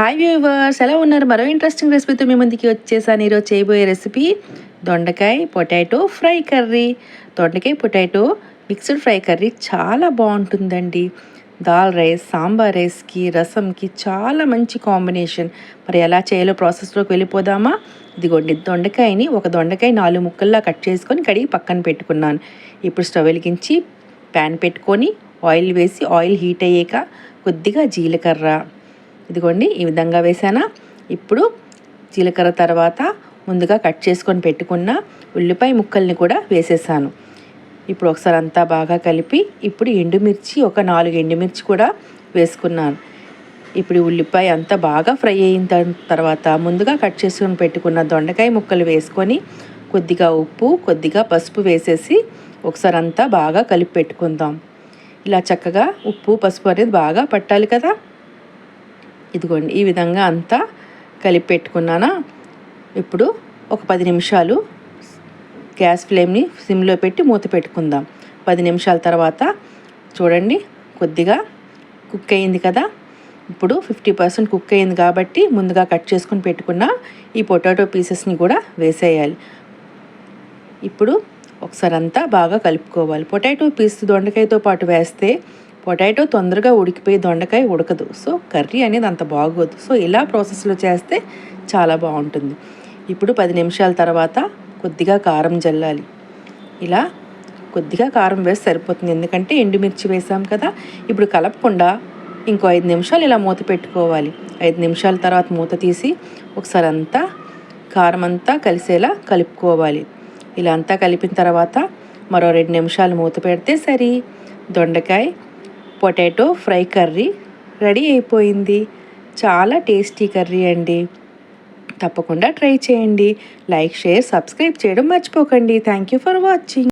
Hi viewers ఎలా ఉన్నారు? మరో ఇంట్రెస్టింగ్ రెసిపీతో మీ ముందుకి వచ్చేసాను ఈరోజు చేయబోయే రెసిపీ దొండకాయ పొటాటో ఫ్రై కర్రీ. దొండకాయ పొటాటో మిక్స్డ్ ఫ్రై కర్రీ చాలా బాగుంటుందండి. దాల్ రైస్ సాంబార్ రైస్కి రసంకి చాలా మంచి కాంబినేషన్. మరి ఎలా చేయాలో ప్రాసెస్లోకి వెళ్ళిపోదామా? ఇదిగోండి దొండకాయని ఒక దొండకాయ నాలుగు ముక్కల్లా కట్ చేసుకొని కడిగి పక్కన పెట్టుకున్నాను. ఇప్పుడు స్టవ్ వెలిగించి ప్యాన్ పెట్టుకొని ఆయిల్ వేసి ఆయిల్ హీట్ అయ్యాక కొద్దిగా జీలకర్ర. ఇదిగోండి ఈ విధంగా వేసానా ఇప్పుడు జీలకర్ర తర్వాత ముందుగా కట్ చేసుకొని పెట్టుకున్న ఉల్లిపాయ ముక్కల్ని కూడా వేసేసాను. ఇప్పుడు ఒకసారి అంతా బాగా కలిపి ఇప్పుడు ఎండుమిర్చి ఒక నాలుగు ఎండుమిర్చి కూడా వేసుకున్నాను. ఇప్పుడు ఉల్లిపాయ అంతా బాగా ఫ్రై అయిన తర్వాత ముందుగా కట్ చేసుకొని పెట్టుకున్న దొండకాయ ముక్కలు వేసుకొని కొద్దిగా ఉప్పు కొద్దిగా పసుపు వేసేసి ఒకసారి అంతా బాగా కలిపి పెట్టుకుందాం. ఇలా చక్కగా ఉప్పు పసుపు అనేది బాగా పట్టాలి కదా. ఇదిగోండి ఈ విధంగా అంతా కలిపి పెట్టుకున్నానా? ఇప్పుడు ఒక పది నిమిషాలు గ్యాస్ ఫ్లేమ్ని సిమ్లో పెట్టి మూత పెట్టుకుందాం. పది నిమిషాల తర్వాత చూడండి కొద్దిగా కుక్ అయింది కదా? ఇప్పుడు ఫిఫ్టీ పర్సెంట్ కుక్ అయింది కాబట్టి ముందుగా కట్ చేసుకుని పెట్టుకున్న ఈ పొటాటో పీసెస్ని కూడా వేసేయాలి. ఇప్పుడు ఒకసారి అంతా బాగా కలుపుకోవాలి. పొటాటో పీస్ దొండకాయతో పాటు వేస్తే పొటాటో తొందరగా ఉడికిపోయి దొండకాయ ఉడకదు. సో కర్రీ అనేది అంత బాగోదు. సో ఇలా ప్రాసెస్లో చేస్తే చాలా బాగుంటుంది. ఇప్పుడు పది నిమిషాల తర్వాత కొద్దిగా కారం జల్లాలి. ఇలా కొద్దిగా కారం వేసి సరిపోతుంది. ఎందుకంటే ఎండుమిర్చి వేసాం కదా. ఇప్పుడు కలపకుండా ఇంకో ఐదు నిమిషాలు ఇలా మూత పెట్టుకోవాలి. ఐదు నిమిషాల తర్వాత మూత తీసి ఒకసారి అంతా కారం అంతా కలిసేలా కలుపుకోవాలి. ఇలా అంతా కలిపిన తర్వాత మరో రెండు నిమిషాలు మూత పెడితే సరి. దొండకాయ పొటాటో ఫ్రై కర్రీ రెడీ అయిపోయింది. చాలా టేస్టీ కర్రీ అండి. తప్పకుండా ట్రై చేయండి. లైక్ షేర్ సబ్స్క్రైబ్ చేయడం మర్చిపోకండి. Thank you for watching.